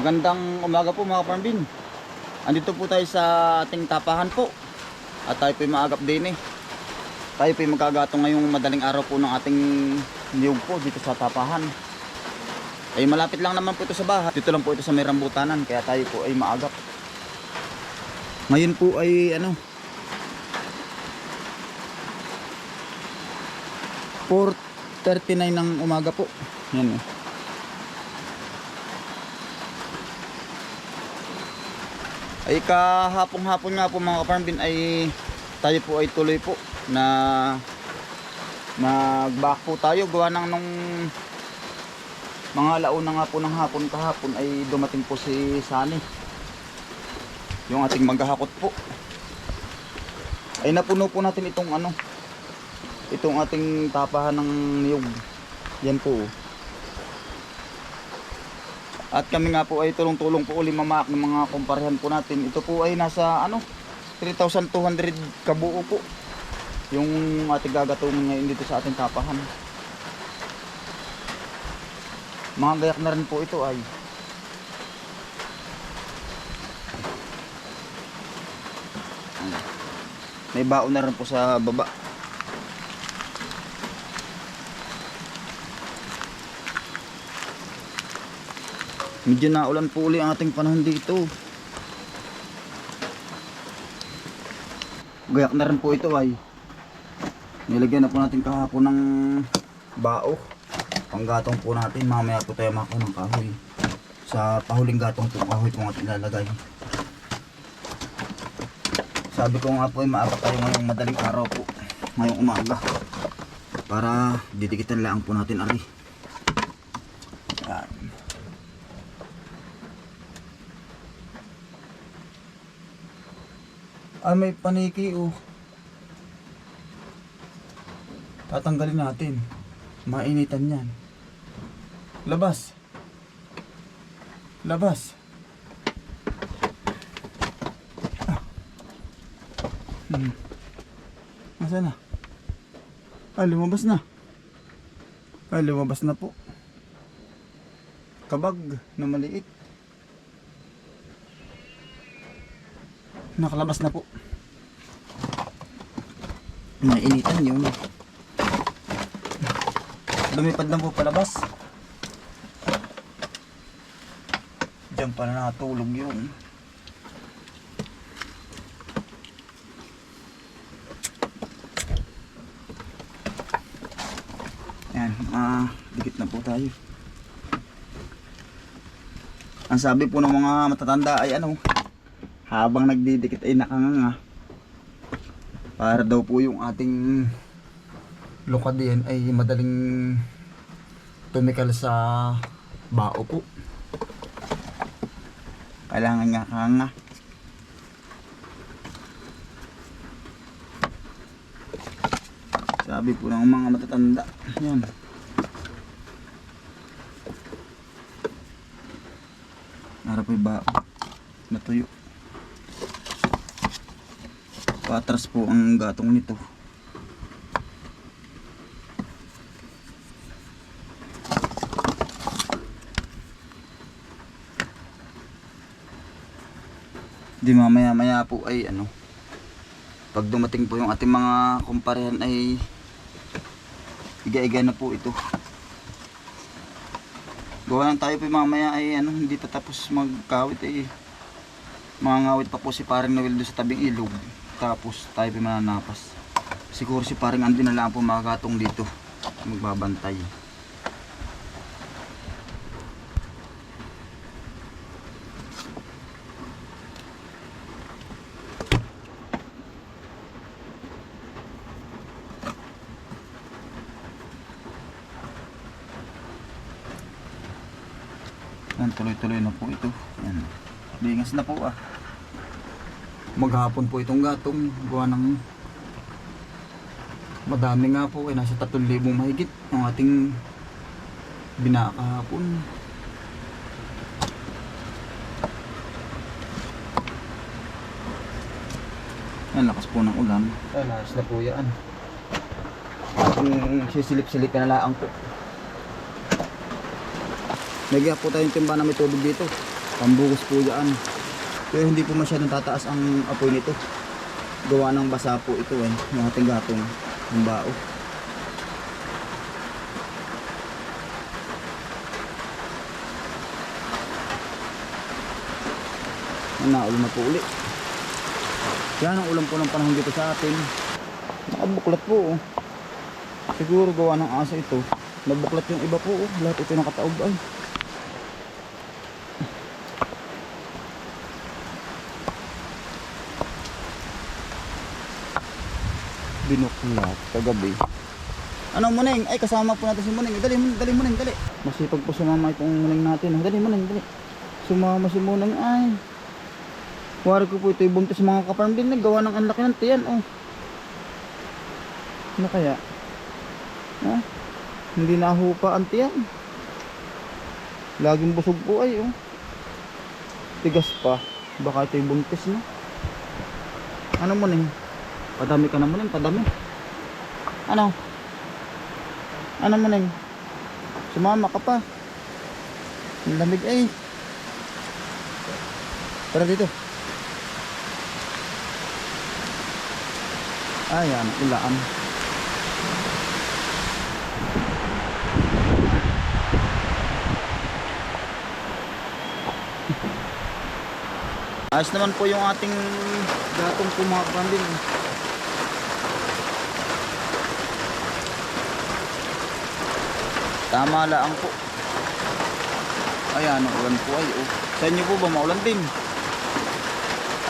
Magandang umaga po mga farmbin. Andito po tayo sa ating tapahan po. At tayo po maagap din eh. Tayo po magkagatong ngayong madaling araw po ng ating niyog po dito sa tapahan. Ay malapit lang naman po ito sa bahay. Dito lang po ito sa may rambutanan kaya tayo po ay maagap. Ngayon po ay ano 4.39 ng umaga po. Yan eh. Ay kahapong-hapon nga po mga kaparmbin ay tayo po ay tuloy po na nag-back po tayo. Gawa ng nung mga launa nga po ng hapon kahapon ay dumating po si Sani yung ating maghahakot po. Ay napuno po natin itong ano itong ating tapahan ng niyog. Yan po at kami nga po ay tulong-tulong po uli mamaak ng mga kumparehan po natin. Ito po ay nasa ano 3,200 kabuo po. Yung ating gagatungan ngayon dito sa ating tapahan. Mga gayak na rin po ito ay. May baon na rin po sa baba. Medyo naulan po uli ang ating panahon dito. Gayak na rin po ito ay. Nilagyan na po natin kahapon ng bao. Panggatong po natin. Mamaya po tayo makakuha ng kahoy. Sa pahuling gatong po kahoy po natin lalagay. Sabi ko nga po ay maaga tayo ngayong madaling araw po. Ngayong umaga. Para didikitan lang po natin ari. Ah, may paniki oh. Tatanggalin natin. Mainitan yan. Labas. Labas. Ah. Hmm. Nasaan na? Ah, lumabas na. Ah, lumabas na po. Kabag na maliit. Nakalabas na po. Mainitan yun. Lumipad na po palabas. Diyan pa na natulog yun. Yan, ah, dikit na po tayo. Ang sabi po ng mga matatanda ay ano, habang nagdidikit ay nakanganga. Para daw po yung ating lukad din ay madaling tumikal sa bao po. Kailangan nga kanga sabi po ng mga matatanda yan. Nara po yung bao natuyo Patras po ang gatong nito. Di mamaya maya po ay ano pag dumating po yung ating mga kumparehan ay iga-iga na po ito. Gawa lang tayo po mamaya ay ano hindi tatapos magkawit ay mga ngawit pa po si paring Noel doon sa tabing ilog tapos tayo pa mananapas. Siguro si paring Andy na lang po makakatong dito. Magbabantay. Tuloy-tuloy na po ito. Yan. Lingas na po ah maghapon po itong gatong gawa ng madami nga po ay nasa 3,000 mahigit ang ating binakahapon Ang lakas po ng ulan. Ay, lakas na po yan. Kung sisilip-silip na lang po. Nagyan po tayong timba na may tubig dito. Pambugos po yan. Pero hindi po masyadong tataas ang apoy nito. Gawa ng basa po ito eh. Yung ating gatong ng bao. Naulo na po uli. Yan ang ulam po ng panahon dito sa atin. Nakabuklat po oh. Siguro gawa ng asa ito. Nabuklat yung iba po oh. Lahat ito nakataob ay. Binuklat kagabi. Ano Muneng? Ay kasama po natin si Muneng. Dali, dali Muneng, dali. Masipag po sumama itong Muneng natin. Dali Muneng, dali. Sumama si Muneng ay. Wari ko po ito yung buntis mga kaparm din. Nagawa ng anlaki ng tiyan. Oh. Ano kaya? Ha? Hindi nahupa ang tiyan. Laging busog po ay oh. Tigas pa. Baka ito yung buntis no. Ano Muneng? Padami ka naman yun, padami. Ano? Ano mo nang? Sumama ka pa. Ang lamig ay. Tara dito. Ayan, ilaan. Ayos naman po yung ating gatong pumakpan din. Tama lang po. Ayan, ang ulan po ay. Oh. Sa inyo po ba maulan din?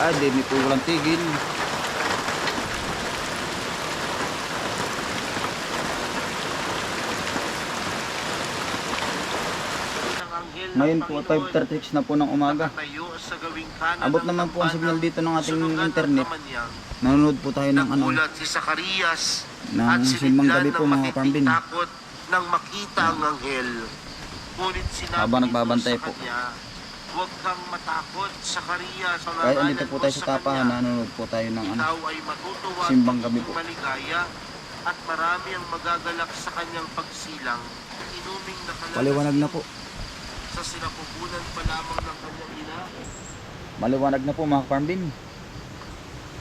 Ah, di may po walang tigil. Ngayon po, 5.36 na po ng umaga. Abot naman po ang signal dito ng ating internet. Nanonood po tayo ng ano, si Zacarias ng simbang gabi po mga kapambin. Nang makita ang anghel. Ngunit sinabi Habang nagbabantay sa po. kanya, Huwag kang matakot, Zacarias. Kahit andito po tayo sa tapahan, nanonood po tayo ng ano, Ikaw ay matutuwa simbang gabi po. maligaya at marami ang magagalak sa kanyang pagsilang. Inuming nakalala Paliwanag na po. sa sinapupunan pa lamang ng kanyang ina. Maliwanag na po mga farm bin.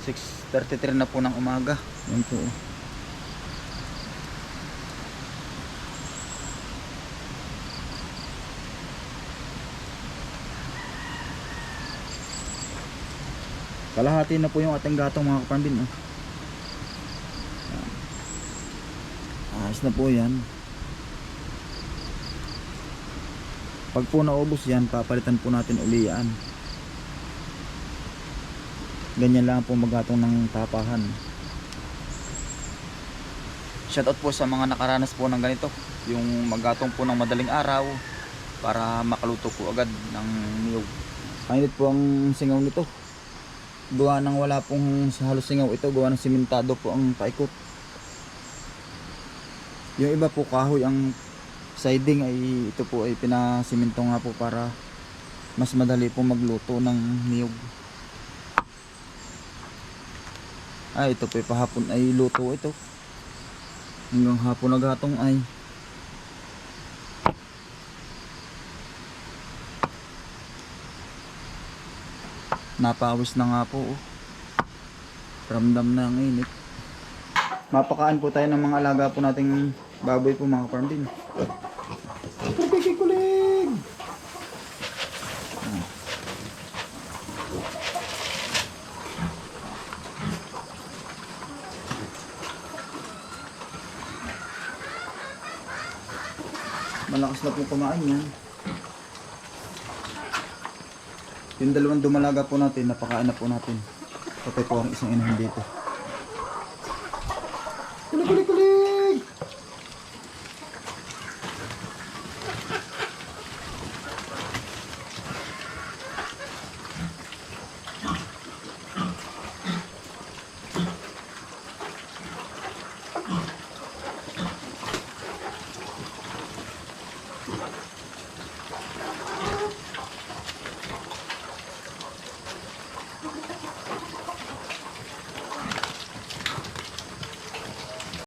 6.33 na po ng umaga. Yan po. oh. Kalahati na po yung ating gatong mga farm bin. Oh. Ayos na po yan. Pag po naubos yan, papalitan po natin uli yan. Ganyan lang po magatong ng tapahan. Shoutout po sa mga nakaranas po ng ganito. Yung magatong po ng madaling araw para makaluto po agad ng niyog. Mainit po ang singaw nito. Gawa ng wala pong halos singaw ito. Gawa ng simentado po ang paikot. Yung iba po kahoy ang siding ay ito po ay pinasiminto nga po para mas madali po magluto ng niyog. Ay, ito po ay pahapon ay luto ito. Hanggang hapon na gatong ay. Napawis na nga po. oh. Ramdam na ang init. Mapakaan po tayo ng mga alaga po nating baboy po mga farm din. Kulig! Malakas na po kumain yan. Yung dalawang dumalaga po natin, napakaanap po natin. Patay po ang isang inahin dito. Kulo, kulo, kulo.